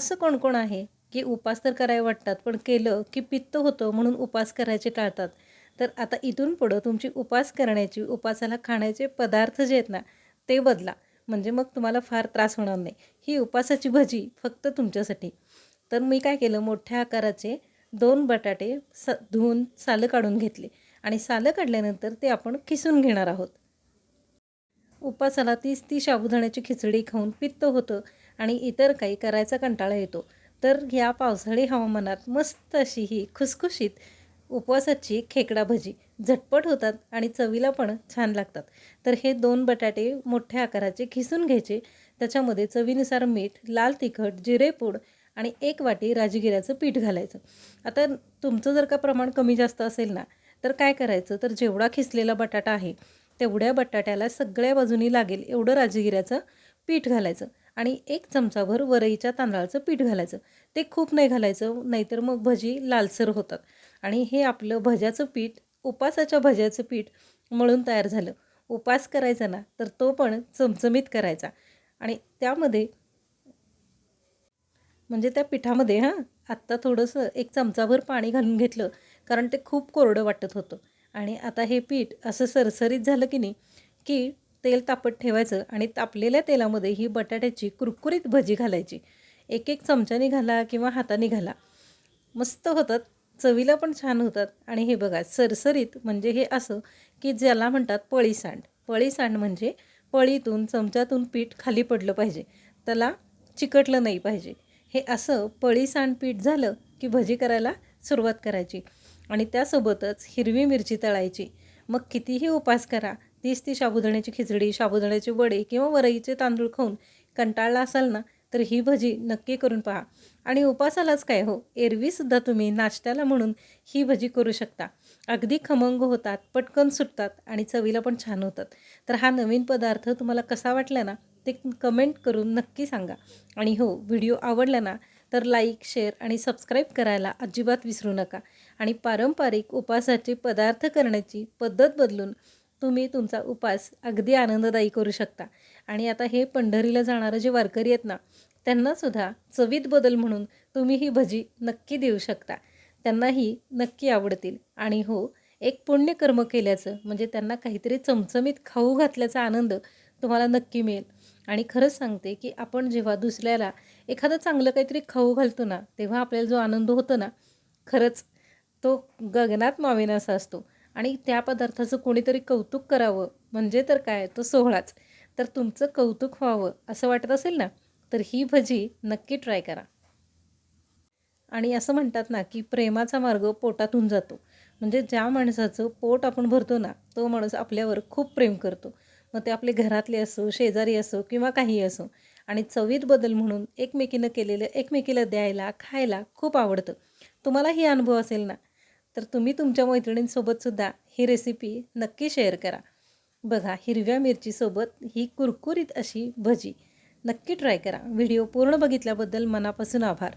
असं कोण कोण आहे की उपास तर करायला वाटतात पण केलं की पित्त होतं म्हणून उपास करायचे टाळतात. तर आता इथून पुढं तुमची उपास करण्याची उपासाला खाण्याचे पदार्थ जे आहेत ना ते बदला. म्हणजे मग तुम्हाला फार त्रास होणार नाही. ही उपासाची भजी फक्त तुमच्यासाठी. तर मी काय केलं मोठ्या आकाराचे दोन बटाटे स धुवून सालं काढून घेतले. आणि सालं काढल्यानंतर ते आपण खिसून घेणार आहोत. उपासाला तीच ती साबुदाण्याची खिचडी खाऊन पित्त होतं. आणि इतर काही करायचा कंटाळा येतो. तर ह्या पावसाळी हवामानात मस्त अशी ही खुसखुशीत उपवासाची खेकडा भजी झटपट होतात आणि चवीला पण छान लागतात. तर हे दोन बटाटे मोठ्या आकाराचे खिसून घ्यायचे. त्याच्यामध्ये चवीनुसार मीठ लाल तिखट जिरेपूड आणि एक वाटी राजगिऱ्याचं पीठ घालायचं. आता तुमचं जर का प्रमाण कमी जास्त असेल ना तर काय करायचं? तर जेवढा खिसलेला बटाटा आहे तेवढ्या बटाट्याला सगळ्या बाजूनी लागेल एवढं राजगिऱ्याचं पीठ घालायचं. आणि एक चमचाभर वरईच्या तांदळाचं पीठ घालायचं. ते खूप नाही घालायचं नाहीतर मग भजी लालसर होतात. आणि हे आपलं भज्याचं पीठ उपासाच्या भज्याचं पीठ मळून तयार झालं. उपास करायचा ना तर तो पण चमचमीत करायचा. आणि त्यामध्ये म्हणजे त्या पिठामध्ये हां आत्ता थोडंसं एक चमचाभर पाणी घालून घेतलं कारण ते खूप कोरडं वाटत होतं. आणि आता हे पीठ असं सरसरीत झालं की नाही की तेल तापत ठेवायचं आणि तापलेल्या तेलामध्ये ही बटाट्याची कुरकुरीत भजी घालायची. एक एक चमच्याने घाला किंवा हाताने घाला. मस्त होतात चवीला पण छान होतात. आणि हे बघा सरसरीत म्हणजे हे असं की ज्याला म्हणतात पळी सांड. पळी सांड म्हणजे पळीतून चमच्यातून पीठ खाली पडलं पाहिजे. त्याला चिकटलं नाही पाहिजे. हे असं पळी सांड पीठ झालं की भजी करायला सुरुवात करायची. आणि त्यासोबतच हिरवी मिरची तळायची. मग कितीही उपास करा तीच ती साबुदाण्याची खिचडी साबुदाण्याचे वडे किंवा वरईचे तांदूळ खाऊन कंटाळला असाल ना तर ही भजी नक्की करून पहा. आणि उपासालाच काय हो? एरवीसुद्धा तुम्ही नाश्त्याला म्हणून ही भजी करू शकता. अगदी खमंग होतात पटकन सुटतात आणि चवीला पण छान होतात. तर हा नवीन पदार्थ तुम्हाला कसा वाटला ना ते कमेंट करून नक्की सांगा. आणि हो व्हिडिओ आवडला ना तर लाईक शेअर आणि सबस्क्राईब करायला अजिबात विसरू नका. आणि पारंपरिक उपासाचे पदार्थ करण्याची पद्धत बदलून तुम्ही तुमचा उपास अगदी आनंददायी करू शकता. आणि आता हे पंढरीला जाणारं जे वारकरी आहेत ना त्यांनासुद्धा चवीत बदल म्हणून तुम्ही ही भजी नक्की देऊ शकता. त्यांनाही नक्की आवडतील. आणि हो एक पुण्यकर्म केल्याचं म्हणजे त्यांना काहीतरी चमचमीत खाऊ घातल्याचा आनंद तुम्हाला नक्की मिळेल. आणि खरंच सांगते की आपण जेव्हा दुसऱ्याला एखादं चांगलं काहीतरी खाऊ घालतो ना तेव्हा आपल्याला जो आनंद होतो ना खरंच तो गगनात मावेनासा असतो. आणि त्या पदार्थाचं कोणीतरी कौतुक करावं. म्हणजे तर काय? तो सोहळाच. तर तुमचं कौतुक व्हावं असं वाटत असेल ना? तर ही भजी नक्की ट्राय करा. आणि असं म्हणतात ना की प्रेमाचा मार्ग पोटातून जातो. म्हणजे ज्या माणसाचं पोट आपण भरतो ना तो माणूस आपल्यावर खूप प्रेम करतो. मग ते आपले घरातले असो शेजारी असो किंवा काही असो आणि चवीत बदल म्हणून एकमेकीनं केलेलं एकमेकीला द्यायला खायला खूप आवडतं. तुम्हालाही अनुभव असेल ना तर तुम्ही तुमच्या मैत्रिणींसोबतसुद्धा ही रेसिपी नक्की शेअर करा. बघा हिरव्या मिरचीसोबत ही कुरकुरीत अशी भजी. नक्की ट्राय करा. व्हिडिओ पूर्ण बघितल्याबद्दल मनापासून आभार.